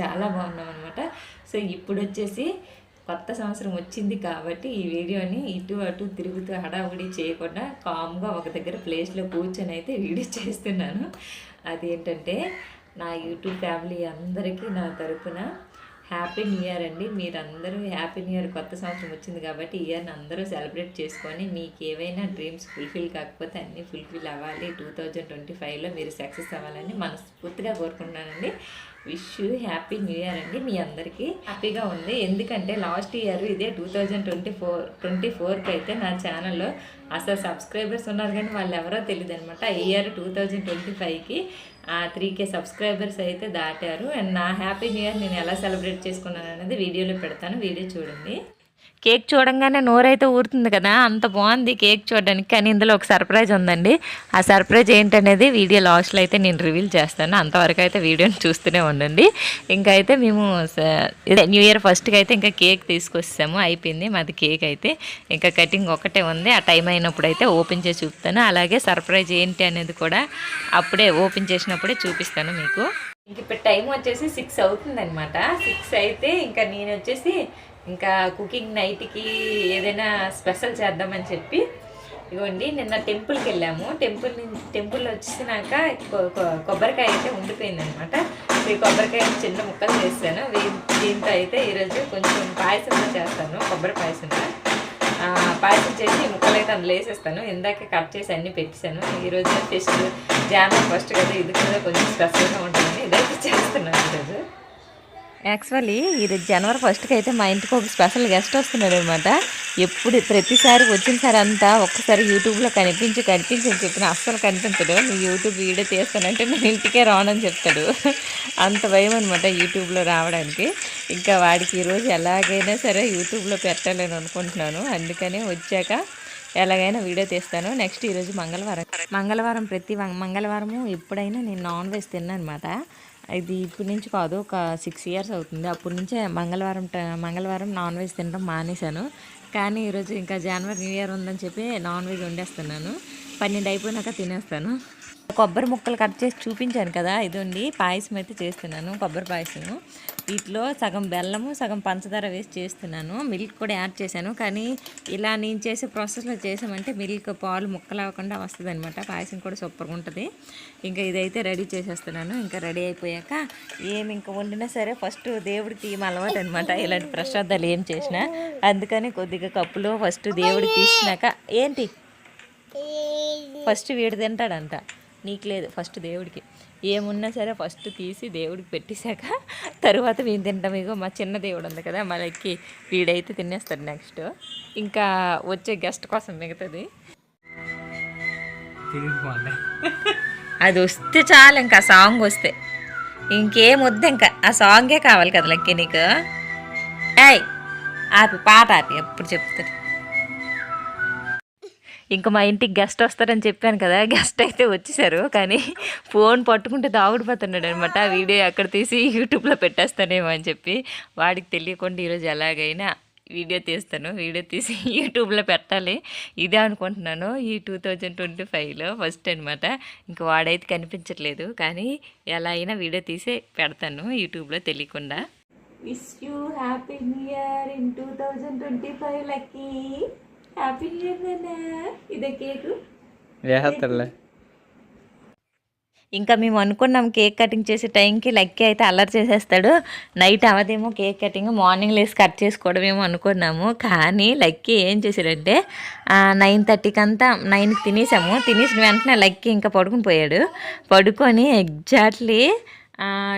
చాలా బాగున్నాం అనమాట సో ఇప్పుడు వచ్చేసి కొత్త సంవత్సరం వచ్చింది కాబట్టి ఈ వీడియోని ఇటు అటు తిరుగుతూ హడావుడి చేయకుండా కామ్గా ఒక దగ్గర ప్లేస్లో కూర్చొని అయితే వీడియో చేస్తున్నాను. అదేంటంటే నా యూట్యూబ్ ఫ్యామిలీ అందరికీ నా తరపున హ్యాపీ న్యూ ఇయర్ అండి. మీరందరూ హ్యాపీ న్యూ ఇయర్ కొత్త సంవత్సరం వచ్చింది కాబట్టి ఇయర్ని అందరూ సెలబ్రేట్ చేసుకొని మీకు ఏవైనా డ్రీమ్స్ ఫుల్ఫిల్ కాకపోతే అన్నీ ఫుల్ఫిల్ అవ్వాలి. టూ థౌజండ్ ట్వంటీ ఫైవ్లో మీరు సక్సెస్ అవ్వాలని మనస్ఫూర్తిగా కోరుకుంటున్నానండి. విష్ హ్యాపీ న్యూ ఇయర్ అండి మీ అందరికీ. హ్యాపీగా ఉంది. ఎందుకంటే లాస్ట్ ఇయర్ ఇదే two thousand twenty four twenty ఫోర్కి అయితే నా ఛానల్లో అసలు సబ్స్క్రైబర్స్ ఉన్నారు కానీ వాళ్ళు ఎవరో తెలియదు అనమాట ఈ ఇయర్ టూ థౌజండ్ ట్వంటీ ఫైవ్కి త్రీ కే సబ్స్క్రైబర్స్ అయితే దాటారు. అండ్ నా హ్యాపీ న్యూ ఇయర్ నేను ఎలా సెలబ్రేట్ చేసుకున్నాను అనేది వీడియోలో పెడతాను. వీడియో చూడండి. కేక్ చూడంగానే నోరైతే ఊరుతుంది కదా అంత బాగుంది కేక్ చూడడానికి. కానీ ఇందులో ఒక సర్ప్రైజ్ ఉందండి. ఆ సర్ప్రైజ్ ఏంటనేది వీడియో లాస్ట్లో అయితే నేను రివీల్ చేస్తాను. అంతవరకు అయితే వీడియోని చూస్తూనే ఉండండి. ఇంకా అయితే మేము ఇదే న్యూ ఇయర్ ఫస్ట్కి అయితే ఇంకా కేక్ తీసుకొస్తాము అయిపోయింది మాది కేక్ అయితే. ఇంకా కటింగ్ ఒకటే ఉంది. ఆ టైం అయినప్పుడు అయితే ఓపెన్ చేసి చూపుతాను. అలాగే సర్ప్రైజ్ ఏంటి అనేది కూడా అప్పుడే ఓపెన్ చేసినప్పుడే చూపిస్తాను మీకు. ఇంక ఇప్పుడు టైం వచ్చేసి సిక్స్ అవుతుందనమాట సిక్స్ అయితే ఇంకా నేను వచ్చేసి ఇంకా కుకింగ్ నైట్కి ఏదైనా స్పెషల్ చేద్దామని చెప్పి ఇగోండి నిన్న టెంపుల్కి వెళ్ళాము. టెంపుల్ నుంచి టెంపుల్ వచ్చినాక కొ- కొ- కొబ్బరికాయ అయితే ఉండిపోయింది అనమాట ఈ కొబ్బరికాయ చిన్న ముక్కలు చేస్తాను దీంతో అయితే ఈరోజు కొంచెం పాయసం చేస్తాను కొబ్బరి పాయసం. పాయసం చేసి ముక్కలు అయితే అందులో వేసేస్తాను. ఇందాక కట్ చేసి అన్ని పెట్టేశాను. ఈరోజు ఫెస్ట్ జామ ఫస్ట్ కదా ఇది కూడా కొంచెం స్పెషల్గా ఉంటుందని ఇదైతే చేస్తున్నాను ఈరోజు. యాక్చువల్లీ ఇది జనవరి ఫస్ట్కి అయితే మా ఇంటికి ఒక స్పెషల్ గెస్ట్ వస్తున్నాడు అనమాట ఎప్పుడు ప్రతిసారి వచ్చినసారి అంతా ఒక్కసారి యూట్యూబ్లో కనిపించి కనిపించి అని చెప్పిన అస్సలు కనిపించడు. నువ్వు యూట్యూబ్ వీడియో తీస్తానంటే నేను ఇంటికే రానని చెప్తాడు. అంత భయం అనమాట యూట్యూబ్లో రావడానికి. ఇంకా వాడికి ఈరోజు ఎలాగైనా సరే యూట్యూబ్లో పెట్టాలని అనుకుంటున్నాను. అందుకని వచ్చాక ఎలాగైనా వీడియో తీస్తాను. నెక్స్ట్ ఈరోజు మంగళవారం. మంగళవారం ప్రతి మంగళవారము ఎప్పుడైనా నేను నాన్ వెజ్ తిన్నాను అనమాట ఇది ఇప్పటి నుంచి కాదు ఒక సిక్స్ ఇయర్స్ అవుతుంది. అప్పటి నుంచే మంగళవారం ట- మంగళవారం నాన్ వెజ్ తినడం మానేశాను. కానీ ఈరోజు ఇంకా జనవరి న్యూ ఇయర్ ఉందని చెప్పి నాన్ వెజ్ వండేస్తున్నాను. పన్నెండు అయిపోయినాక తినేస్తాను. కొబ్బరి ముక్కలు కట్ చేసి చూపించాను కదా ఇదండి పాయసం అయితే చేస్తున్నాను కొబ్బరి పాయసము. వీటిలో సగం బెల్లము సగం పంచదార వేసి చేస్తున్నాను. మిల్క్ కూడా యాడ్ చేశాను. కానీ ఇలా నేను చేసే ప్రాసెస్లో చేసామంటే మిల్క్ పాలు ముక్కలు అవ్వకుండా వస్తుంది అనమాట పాయసం కూడా సూపర్గా ఉంటుంది. ఇంకా ఇదైతే రెడీ చేసేస్తున్నాను. ఇంకా రెడీ అయిపోయాక ఏమి ఇంకా వండినా సరే ఫస్ట్ దేవుడికి ఏం అలవాటు అనమాట ఇలాంటి ప్రసాదాలు ఏం చేసినా. అందుకని కొద్దిగా కప్పులో ఫస్ట్ దేవుడికి తీసినాక ఏంటి? ఫస్ట్ వీడు తింటాడంట. నీకు లేదు ఫస్ట్ దేవుడికి. ఏమున్నా సరే ఫస్ట్ తీసి దేవుడికి పెట్టేశాక తర్వాత మేము తింటాం. ఇగో మా చిన్న దేవుడు ఉంది కదా మనకి వీడైతే తినేస్తాడు నెక్స్ట్ ఇంకా వచ్చే గెస్ట్ కోసం మిగతాది. అది వస్తే చాలు ఇంకా ఆ సాంగ్ వస్తే. ఇంకేం వద్దు ఇంకా ఆ సాంగే కావాలి కదా లక్కి నీకు? ఏయ్ ఆపి పాట ఆపి ఎప్పుడు చెప్తాడు. ఇంకా మా ఇంటికి గెస్ట్ వస్తారని చెప్పాను కదా గెస్ట్ అయితే వచ్చేసారు. కానీ ఫోన్ పట్టుకుంటే దాగుడిపోతున్నాడు అనమాట వీడియో అక్కడ తీసి యూట్యూబ్లో పెట్టేస్తానేమో అని చెప్పి వాడికి తెలియకుండా ఈరోజు ఎలాగైనా వీడియో తీస్తాను. వీడియో తీసి యూట్యూబ్లో పెట్టాలి. ఇదే అనుకుంటున్నాను. ఈ టూ థౌజండ్ ట్వంటీ ఫైవ్లో ఫస్ట్ అనమాట ఇంకా వాడైతే కనిపించట్లేదు. కానీ ఎలా అయినా వీడియో తీసి పెడతాను యూట్యూబ్లో తెలియకుండా. Wish you happy new year in two thousand twenty five Lucky happy new year ఇదే కేకు ఇంకా మేము అనుకున్నాం కేక్ కటింగ్ చేసే టైంకి లక్కీ అయితే అల్లరి చేసేస్తాడు. నైట్ అవదేమో కేక్ కటింగ్ మార్నింగ్ లేసి కట్ చేసుకోవడమేమో అనుకున్నాము. కానీ లక్కీ ఏం చేశాడంటే నైన్ థర్టీకి అంతా నైన్కి తినేసాము. తినేసిన వెంటనే లక్కీ ఇంకా పడుకుని పోయాడు. పడుకొని ఎగ్జాక్ట్లీ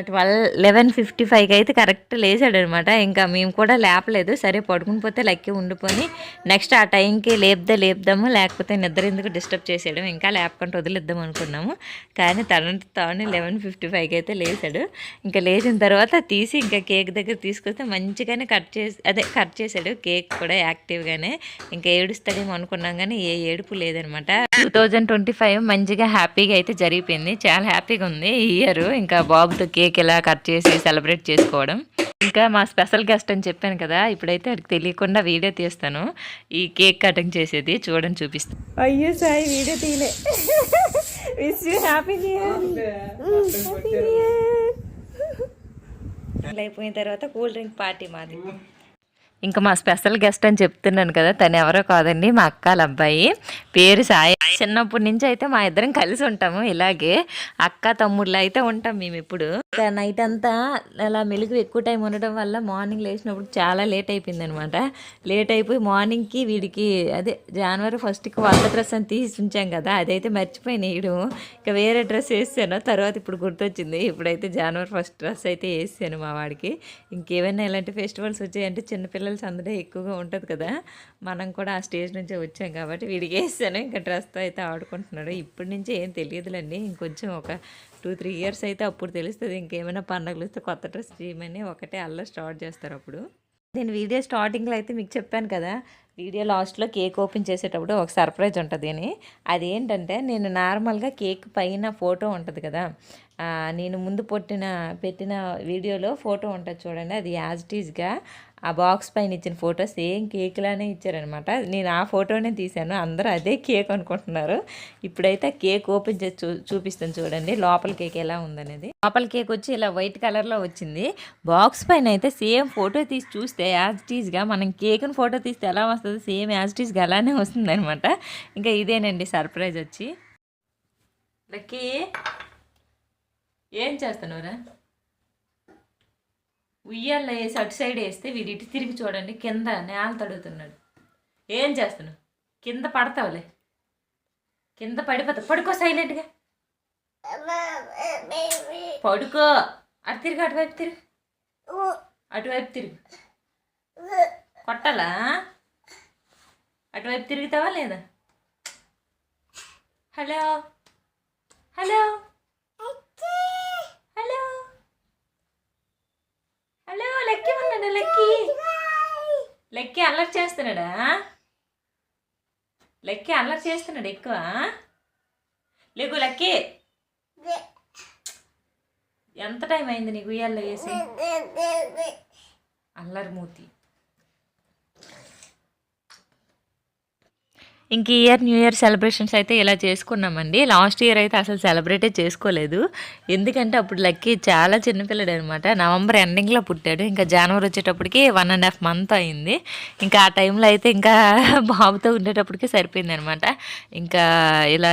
ట్వెల్వ్ లెవెన్ ఫిఫ్టీ ఫైవ్కి అయితే కరెక్ట్ లేచాడు అనమాట ఇంకా మేము కూడా లేపలేదు. సరే పడుకుని పోతే లక్కీ ఉండిపోయి నెక్స్ట్ ఆ టైంకి లేపుదా లేపుదాము లేకపోతే నిద్ర ఎందుకు డిస్టర్బ్ చేసేయడం ఇంకా లేపకుండా వదిలేద్దాం అనుకున్నాము. కానీ తనంటే తాను లెవెన్ ఫిఫ్టీ ఫైవ్కి అయితే లేచాడు. ఇంకా లేచిన తర్వాత తీసి ఇంకా కేక్ దగ్గర తీసుకొస్తే మంచిగానే కట్ చేసి అదే కట్ చేశాడు కేక్ కూడా యాక్టివ్గానే ఇంకా ఏడుస్తాడేమో అనుకున్నాం కానీ ఏ ఏడుపు లేదనమాట. టూ థౌజండ్ ట్వంటీ ఫైవ్ మంచిగా హ్యాపీగా అయితే జరిగిపోయింది. చాలా హ్యాపీగా ఉంది ఈ ఇయర్. ఇంకా బాబుతో కేక్ ఇలా కట్ చేసి సెలబ్రేట్ చేసుకోవడం. ఇంకా మా స్పెషల్ గెస్ట్ అని చెప్పాను కదా ఇప్పుడైతే అది తెలియకుండా వీడియో తీస్తాను. ఈ కేక్ కటింగ్ చేసేది చూడండి చూపిస్తాను అయ్యో సాయి వీడియో తీయలే. విష్ యూ హ్యాపీ అయిపోయిన తర్వాత కూల్ డ్రింక్ పార్టీ మాది. ఇంకా మా స్పెషల్ గెస్ట్ అని చెప్తున్నాను కదా తను ఎవరో కాదండి మా అక్కల అబ్బాయి. పేరు సాయి. చిన్నప్పటి నుంచి అయితే మా ఇద్దరం కలిసి ఉంటాము ఇలాగే. అక్క తమ్ముళ్ళు అయితే ఉంటాం మేము ఇప్పుడు. నైట్ అంతా అలా మెలుగు ఎక్కువ టైం ఉండటం వల్ల మార్నింగ్ లేచినప్పుడు చాలా లేట్ అయిపోయింది అనమాట లేట్ అయిపోయి మార్నింగ్కి వీడికి అదే జనవరి ఫస్ట్కి వాళ్ళ డ్రెస్ అని తీసి ఉంచాం కదా అదైతే మర్చిపోయి వేయడం ఇంకా వేరే డ్రెస్ వేసాను తర్వాత ఇప్పుడు గుర్తొచ్చింది. ఇప్పుడైతే జనవరి ఫస్ట్ డ్రెస్ అయితే వేసాను మా వాడికి. ఇంకేమైనా ఇలాంటి ఫెస్టివల్స్ వచ్చాయంటే చిన్నపిల్లల సందడే ఎక్కువగా ఉంటుంది కదా మనం కూడా ఆ స్టేజ్ నుంచే వచ్చాం కాబట్టి వీడికి వేసాను. ఇంకా డ్రెస్తో అయితే ఆడుకుంటున్నాడు. ఇప్పటి నుంచి ఏం తెలియదులండి. ఇంకొంచెం ఒక టూ త్రీ ఇయర్స్ అయితే అప్పుడు తెలుస్తుంది. ఇంకేమైనా పండగలు వస్తే కొత్త డ్రెస్ చేయమని ఒకటే అల్ల స్టార్ట్ చేస్తారు అప్పుడు. నేను వీడియో స్టార్టింగ్లో అయితే మీకు చెప్పాను కదా వీడియో లాస్ట్లో కేక్ ఓపెన్ చేసేటప్పుడు ఒక సర్ప్రైజ్ ఉంటుంది అని. అదేంటంటే నేను నార్మల్గా కేక్ పైన ఫోటో ఉంటుంది కదా నేను ముందు పొట్టిన పెట్టిన వీడియోలో ఫోటో ఉంటుంది చూడండి అది యాజ్ టీజ్గా ఆ బాక్స్ పైన ఇచ్చిన ఫోటో సేమ్ కేక్ లానే ఇచ్చారనమాట. నేను ఆ ఫోటోనే తీశాను అందరూ అదే కేక్ అనుకుంటున్నారు. ఇప్పుడైతే కేక్ ఓపెన్ చేసి చూ చూపిస్తాను చూడండి లోపల కేక్ ఎలా ఉందనేది. లోపల కేక్ వచ్చి ఇలా వైట్ కలర్లో వచ్చింది. బాక్స్ పైన అయితే సేమ్ ఫోటో తీసి చూస్తే యాజ్ టీజ్గా మనం కేక్ని ఫోటో తీస్తే ఎలా వస్తుంది? సేమ్ యాజ్ అలానే వస్తుంది అనమాట ఇంకా ఇదేనండి సర్ప్రైజ్ వచ్చి. లక్కీ ఏం చేస్తున్నావురా? ఉయ్యాల వేసి అటు సైడ్ వేస్తే వీడి ఇటు తిరిగి చూడండి కింద నేల తడుగుతున్నాడు. ఏం చేస్తున్నావు? కింద పడతావులే. కింద పడిపోతా. పడుకో సైలెంట్గా. పడుకో. అటు తిరిగి అటువైపు తిరిగి. అటువైపు తిరిగి. కొట్టాలా? అటువైపు తిరుగుతావా లేదా? Hello? Hello? Hello? Hello Lucky ఉన్నాడు లక్కీ? లక్కీ అల్లరి చేస్తున్నాడా? లక్కీ అల్లరి చేస్తున్నాడు ఎక్కువ? లేకు లక్కీ! ఎంత టైం అయింది నీకు ఉయ్యాల్లో వేసి అల్లరి మూతి. ఇంక ఈ ఇయర్ న్యూ ఇయర్ సెలబ్రేషన్స్ అయితే ఇలా చేసుకున్నామండి. లాస్ట్ ఇయర్ అయితే అసలు సెలబ్రేటే చేసుకోలేదు. ఎందుకంటే అప్పుడు లక్కీ చాలా చిన్నపిల్లడు అనమాట నవంబర్ ఎండింగ్లో పుట్టాడు. ఇంకా జనవరి వచ్చేటప్పటికి వన్ అండ్ హాఫ్ మంత్ అయింది. ఇంకా ఆ టైంలో అయితే ఇంకా బాబుతో ఉండేటప్పటికి సరిపోయింది అనమాట ఇంకా ఇలా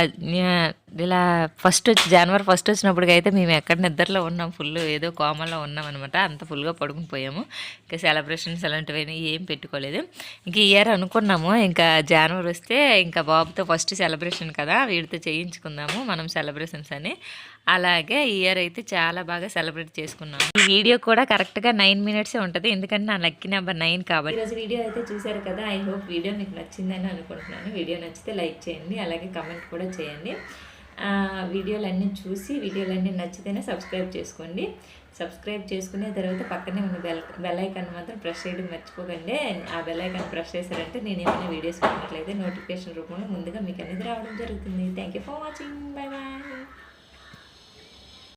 ఇలా ఫస్ట్ వచ్చి జనవరి ఫస్ట్ వచ్చినప్పటికైతే మేము ఎక్కడ నిద్రలో ఉన్నాం. ఫుల్ ఏదో కోమలో ఉన్నాం అనమాట అంత ఫుల్గా పడుకుని పోయాము. ఇంకా సెలబ్రేషన్స్ అలాంటివి ఏం పెట్టుకోలేదు. ఇంక ఇయర్ అనుకున్నాము. ఇంకా జనవరి వస్తే ఇంకా బాబుతో ఫస్ట్ సెలబ్రేషన్ కదా వీడితో చేయించుకుందాము మనం సెలబ్రేషన్స్ అని. అలాగే ఇయర్ అయితే చాలా బాగా సెలబ్రేట్ చేసుకున్నాము. ఈ వీడియో కూడా కరెక్ట్గా నైన్ మినిట్సే ఉంటుంది ఎందుకంటే నా లక్కీ నెంబర్ నైన్ కాబట్టి. ఈరోజు వీడియో అయితే చూశారు కదా ఐ హోప్ వీడియో మీకు నచ్చిందని అనుకుంటున్నాను. వీడియో నచ్చితే లైక్ చేయండి అలాగే కమెంట్ కూడా చేయండి. వీడియోలన్నీ చూసి వీడియోలన్నీ నచ్చితేనే సబ్స్క్రైబ్ చేసుకోండి. సబ్స్క్రైబ్ చేసుకునే తర్వాత పక్కనే ఉన్న బెల్ బెల్ ఐకాన్ మాత్రం ప్రెస్ చేయడం మర్చిపోకండి. ఆ బెల్ ఐకాన్ ప్రెస్ చేశారంటే నేను ఏమైనా వీడియోస్ పెట్టినట్లయితే నోటిఫికేషన్ రూపంలో ముందుగా మీకు అనేది రావడం జరుగుతుంది. Thank you for watching bye bye